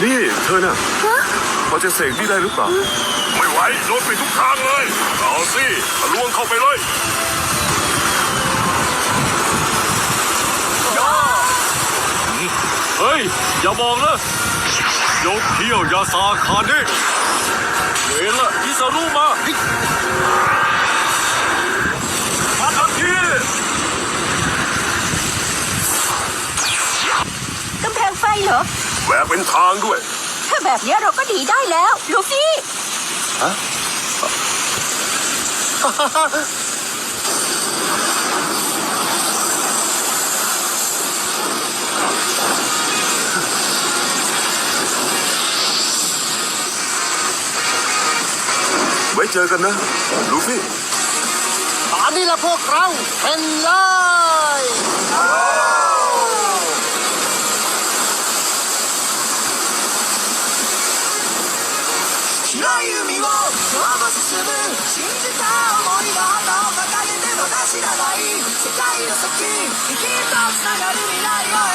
ธอน่ะพอจะเสกนี่ได้หรือเปล่า ไม่ไหวโดนปิดทุกทางเลย เอาสิทะลวงเข้าไปเลยเฮ้ย อย่าบอกนะยกเที่ยวยาซาคาเน่เวละอิสารุมามาทันทีกำแพงไฟเหรอ แหวกเป็นทางด้วย ถ้าแบบเนี้ยเราก็หนีได้แล้วลูฟี่ไว้เจอกันนะ ลูฟี่ตอนนี้ละพวกเราเป็นเลย 白い海を今日も進む信じた想いの旗を掲げてまだ知らない。世界の先生きっとつながる未来を。